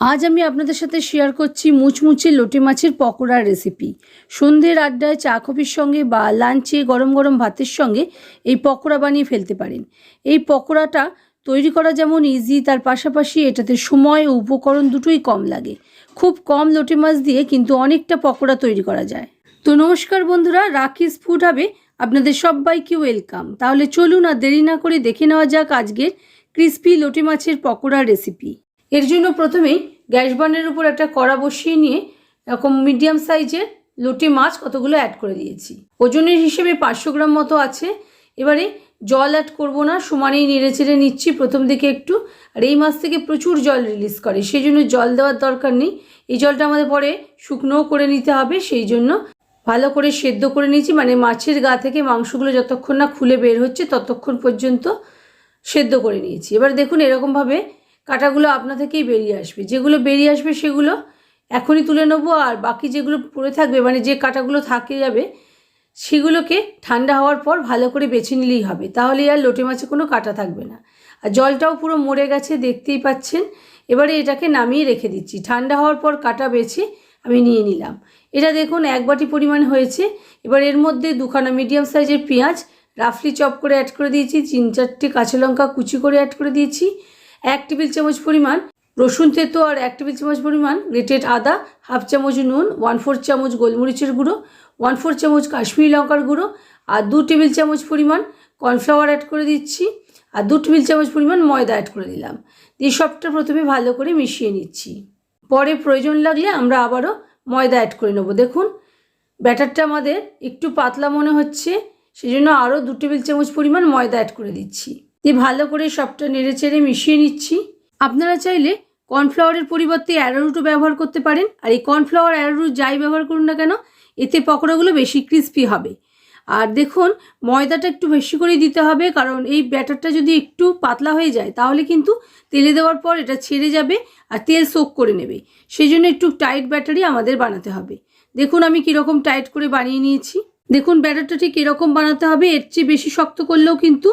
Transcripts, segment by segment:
আজ আমি আপনাদের সাথে শেয়ার করছি মুচমুচে লোটে মাছের পকোড়ার রেসিপি সন্ধ্যের আড্ডায় চা কফির সঙ্গে বা লাঞ্চে গরম গরম ভাতের সঙ্গে এই পকোড়া বানিয়ে ফেলতে পারেন। এই পকোড়াটা তৈরি করা যেমন ইজি তার পাশাপাশি এটাতে সময় ও উপকরণ দুটোই কম লাগে। খুব কম লোটে মাছ দিয়ে কিন্তু অনেকটা পকোড়া তৈরি করা যায়। তো নমস্কার বন্ধুরা, রাকিস ফুড হবে আপনাদের সবাইকে ওয়েলকাম তাহলে চলুন আর দেরি না করে দেখে নেওয়া যাক আজকের ক্রিস্পি লোটে মাছের পকোড়ার রেসিপি এর জন্য প্রথমেই গ্যাস বার্নের উপর একটা কড়া বসিয়ে নিয়ে এরকম মিডিয়াম সাইজের লোটে মাছ কতগুলো অ্যাড করে দিয়েছি। ওজনের হিসেবে পাঁচশো গ্রাম মতো আছে। এবারে জল অ্যাড করব না, সমানেই নেড়ে চেড়ে নিচ্ছি। প্রথম দিকে একটু। আর এই মাছ থেকে প্রচুর জল রিলিজ করে, সেই জন্য জল দেওয়ার দরকার নেই। এই জলটা আমাদের পরে শুকনোও করে নিতে হবে, সেই জন্য ভালো করে সেদ্ধ করে নিয়েছি। মানে মাছের গা থেকে মাংসগুলো যতক্ষণ না খুলে বের হচ্ছে, ততক্ষণ পর্যন্ত সেদ্ধ করে নিয়েছি। এবার দেখুন এরকমভাবে কাটাগুলো আপনা থেকেই বেরিয়ে আসবে। যেগুলো বেরিয়ে আসবে সেগুলো এখনই তুলে নেব আর বাকি যেগুলো পড়ে থাকবে মানে যে কাটাগুলো থাকে যাবে, সেগুলোকে ঠান্ডা হওয়ার পর ভালো করে বেছে নিলেই হবে। তাহলে আর লোটে মাছে কোনো কাটা থাকবে না। আর জলটাও পুরো মরে গেছে, দেখতেই পাচ্ছেন। এবারে এটাকে নামিয়ে রেখে দিচ্ছি। ঠান্ডা হওয়ার পর কাটা বেছে আমি নিয়ে নিলাম। এটা দেখুন এক বাটি পরিমাণ হয়েছে। এবার এর মধ্যে দুখানা মিডিয়াম সাইজের পেঁয়াজ রাফলি চপ করে অ্যাড করে দিয়েছি, তিন চারটে কাঁচা লঙ্কা কুচি করে অ্যাড করে দিয়েছি। এক টেবিল চামচ পরিমাণ রসুন তেতো আর এক টেবিল চামচ পরিমাণ গ্রেটেড আদা হাফ চামচ নুন ওয়ান ফোর চামচ গোলমরিচের গুঁড়ো ওয়ান ফোর চামচ কাশ্মীরি লঙ্কার গুঁড়ো আর দু টেবিল চামচ পরিমাণ কর্নফ্লাওয়ার অ্যাড করে দিচ্ছি আর দু টেবিল চামচ পরিমাণ ময়দা অ্যাড করে দিলাম। দিয়ে সবটা প্রথমে ভালো করে মিশিয়ে নিচ্ছি। পরে প্রয়োজন লাগলে আমরা আবারও ময়দা অ্যাড করে নেব। দেখুন, ব্যাটারটা আমাদের একটু পাতলা মনে হচ্ছে, সেজন্য আরও দু টেবিল চামচ পরিমাণ ময়দা অ্যাড করে দিচ্ছি। দিয়ে ভালো করে সবটা নেড়ে চেড়ে মিশিয়ে নিচ্ছি। আপনারা চাইলে কর্নফ্লাওয়ারের পরিবর্তে অ্যারোরুটও ব্যবহার করতে পারেন। আর এই কর্নফ্লাওয়ার অ্যারোরুট যাই ব্যবহার করুন না কেন, এতে পকোড়াগুলো বেশি ক্রিস্পি হবে। আর দেখুন, ময়দাটা একটু বেশি করেই দিতে হবে, কারণ এই ব্যাটারটা যদি একটু পাতলা হয়ে যায়, তাহলে কিন্তু তেলে দেওয়ার পর এটা ছেড়ে যাবে আর তেল সোক করে নেবে। সেই জন্য একটু টাইট ব্যাটারি আমাদের বানাতে হবে। দেখুন আমি কীরকম টাইট করে বানিয়ে নিয়েছি। দেখুন, ব্যাটারটা ঠিক এরকম বানাতে হবে, এর চেয়ে বেশি শক্ত করলেও কিন্তু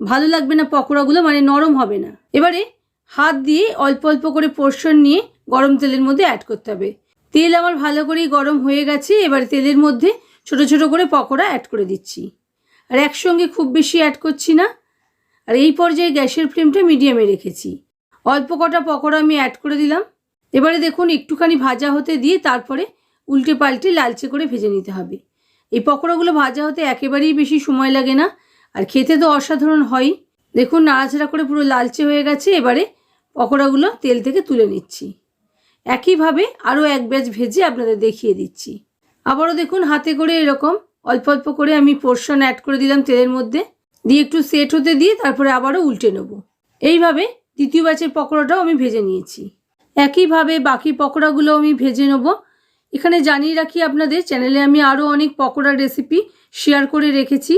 ভালো লাগবে না পকোড়াগুলো মানে নরম হবে না। এবারে হাত দিয়ে অল্প অল্প করে পোর্শন নিয়ে গরম তেলের মধ্যে অ্যাড করতে হবে। তেল আমার ভালো করেই গরম হয়ে গেছে, এবার তেলের মধ্যে ছোট ছোট করে পকোড়া অ্যাড করে দিচ্ছি। আর একসঙ্গে খুব বেশি অ্যাড করছি না। আর এই পর্যায়ে গ্যাসের ফ্লেমটা মিডিয়ামে রেখেছি। অল্প কটা পকোড়া আমি অ্যাড করে দিলাম। এবারে দেখুন, একটুখানি ভাজা হতে দিয়ে তারপরে উল্টে পাল্টে লালচে করে ভেজে নিতে হবে। এই পকোড়াগুলো ভাজা হতে একেবারেই বেশি সময় লাগে না। আর খেতে তো অসাধারণ হয়ই দেখুন, নাড়াচাড়া করে পুরো লালচে হয়ে গেছে। এবারে পকোড়াগুলো তেল থেকে তুলে নিচ্ছি। একইভাবে আরও এক ব্যাচ ভেজে আপনাদের দেখিয়ে দিচ্ছি। আবারও দেখুন, হাতে করে এরকম অল্প অল্প করে আমি পোর্শন অ্যাড করে দিলাম তেলের মধ্যে। দিয়ে একটু সেট হতে দিয়ে তারপরে আবারও উল্টে নেব। এইভাবে দ্বিতীয় ব্যাচের পকোড়াটাও আমি ভেজে নিয়েছি। একইভাবে বাকি পকোড়াগুলো আমি ভেজে নেব। এখানে জানিয়ে রাখি আপনাদের, চ্যানেলে আমি আরও অনেক পকোড়ার রেসিপি শেয়ার করে রেখেছি।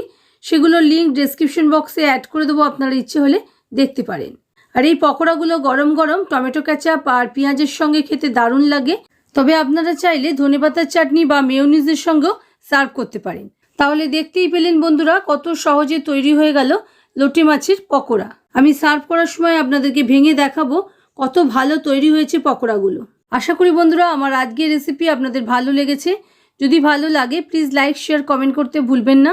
সেগুলোর লিঙ্ক ডেসক্রিপশন বক্সে অ্যাড করে দেবো, আপনারা ইচ্ছে হলে দেখতে পারেন। আর এই পকোড়াগুলো গরম গরম, টমেটো ক্যাচাপ আর পেঁয়াজের সঙ্গে খেতে দারুণ লাগে। তবে আপনারা চাইলে ধনেপাতার চাটনি বা মেয়নিজের সঙ্গেও সার্ভ করতে পারেন। তাহলে দেখতেই পেলেন বন্ধুরা, কত সহজে তৈরি হয়ে গেল লোটে মাছের পকোড়া। আমি সার্ভ করার সময় আপনাদেরকে ভেঙে দেখাবো কত ভালো তৈরি হয়েছে পকোড়াগুলো। আশা করি বন্ধুরা, আমার আজকের রেসিপি আপনাদের ভালো লেগেছে। যদি ভালো লাগে প্লিজ লাইক শেয়ার কমেন্ট করতে ভুলবেন না।